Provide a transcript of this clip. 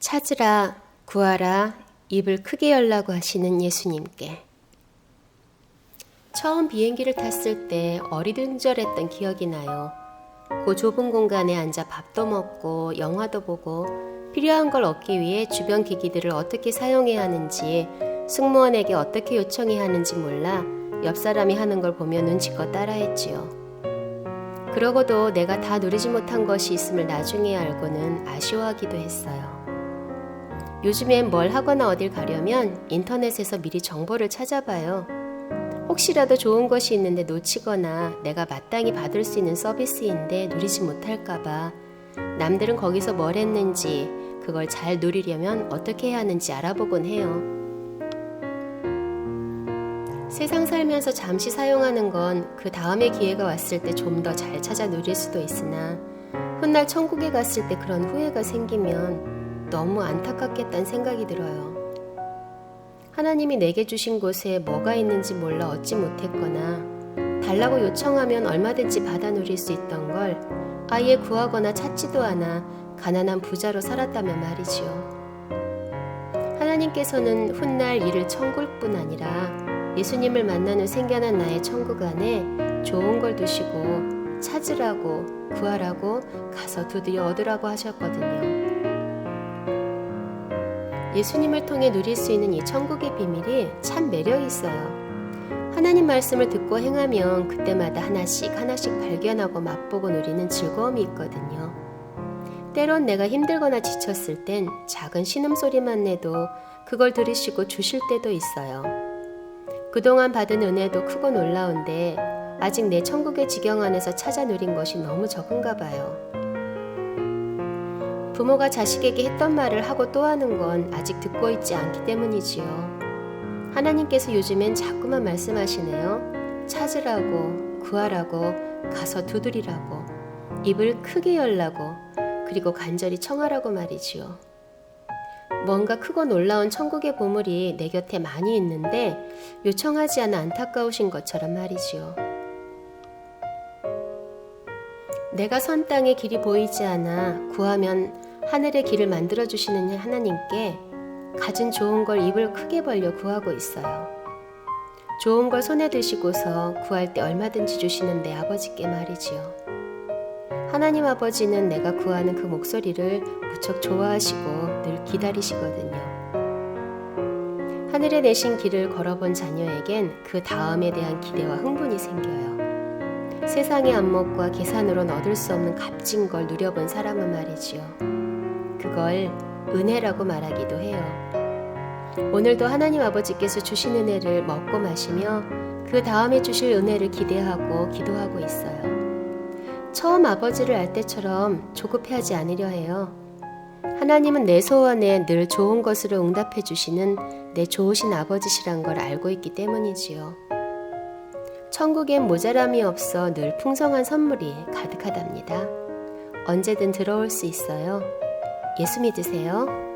찾으라, 구하라, 입을 크게 열라고 하시는 예수님께. 처음 비행기를 탔을 때 어리둥절했던 기억이 나요. 그 좁은 공간에 앉아 밥도 먹고 영화도 보고 필요한 걸 얻기 위해 주변 기기들을 어떻게 사용해야 하는지 승무원에게 어떻게 요청해야 하는지 몰라 옆 사람이 하는 걸 보며 눈치껏 따라했지요. 그러고도 내가 다 누리지 못한 것이 있음을 나중에 알고는 아쉬워하기도 했어요. 요즘엔 뭘 하거나 어딜 가려면 인터넷에서 미리 정보를 찾아봐요. 혹시라도 좋은 것이 있는데 놓치거나 내가 마땅히 받을 수 있는 서비스인데 누리지 못할까봐 남들은 거기서 뭘 했는지 그걸 잘 누리려면 어떻게 해야 하는지 알아보곤 해요. 세상 살면서 잠시 사용하는 건 그 다음에 기회가 왔을 때 좀 더 잘 찾아 누릴 수도 있으나 훗날 천국에 갔을 때 그런 후회가 생기면 너무 안타깝겠다는 생각이 들어요. 하나님이 내게 주신 곳에 뭐가 있는지 몰라 얻지 못했거나 달라고 요청하면 얼마든지 받아 누릴 수 있던 걸 아예 구하거나 찾지도 않아 가난한 부자로 살았다면 말이지요. 하나님께서는 훗날 이를 천국뿐 아니라 예수님을 만난 후 생겨난 나의 천국 안에 좋은 걸 두시고 찾으라고 구하라고 가서 두드려 얻으라고 하셨거든요. 예수님을 통해 누릴 수 있는 이 천국의 비밀이 참 매력 있어요. 하나님 말씀을 듣고 행하면 그때마다 하나씩 하나씩 발견하고 맛보고 누리는 즐거움이 있거든요. 때론 내가 힘들거나 지쳤을 땐 작은 신음소리만 내도 그걸 들으시고 주실 때도 있어요. 그동안 받은 은혜도 크고 놀라운데 아직 내 천국의 지경 안에서 찾아 누린 것이 너무 적은가 봐요. 부모가 자식에게 했던 말을 하고 또 하는 건 아직 듣고 있지 않기 때문이지요. 하나님께서 요즘엔 자꾸만 말씀하시네요. 찾으라고, 구하라고, 가서 두드리라고, 입을 크게 열라고, 그리고 간절히 청하라고 말이지요. 뭔가 크고 놀라운 천국의 보물이 내 곁에 많이 있는데 요청하지 않아 안타까우신 것처럼 말이지요. 내가 선 땅의 길이 보이지 않아 구하면 하늘의 길을 만들어 주시는 하나님께 가진 좋은 걸 입을 크게 벌려 구하고 있어요. 좋은 걸 손에 드시고서 구할 때 얼마든지 주시는 내 아버지께 말이지요. 하나님 아버지는 내가 구하는 그 목소리를 무척 좋아하시고 늘 기다리시거든요. 하늘에 내신 길을 걸어본 자녀에겐 그 다음에 대한 기대와 흥분이 생겨요. 세상의 안목과 계산으론 얻을 수 없는 값진 걸 누려본 사람은 말이지요. 그걸 은혜라고 말하기도 해요. 오늘도 하나님 아버지께서 주신 은혜를 먹고 마시며 그 다음에 주실 은혜를 기대하고 기도하고 있어요. 처음 아버지를 알 때처럼 조급해하지 않으려 해요. 하나님은 내 소원에 늘 좋은 것으로 응답해 주시는 내 좋으신 아버지시란 걸 알고 있기 때문이지요. 천국엔 모자람이 없어 늘 풍성한 선물이 가득하답니다. 언제든 들어올 수 있어요. 예수 믿으세요.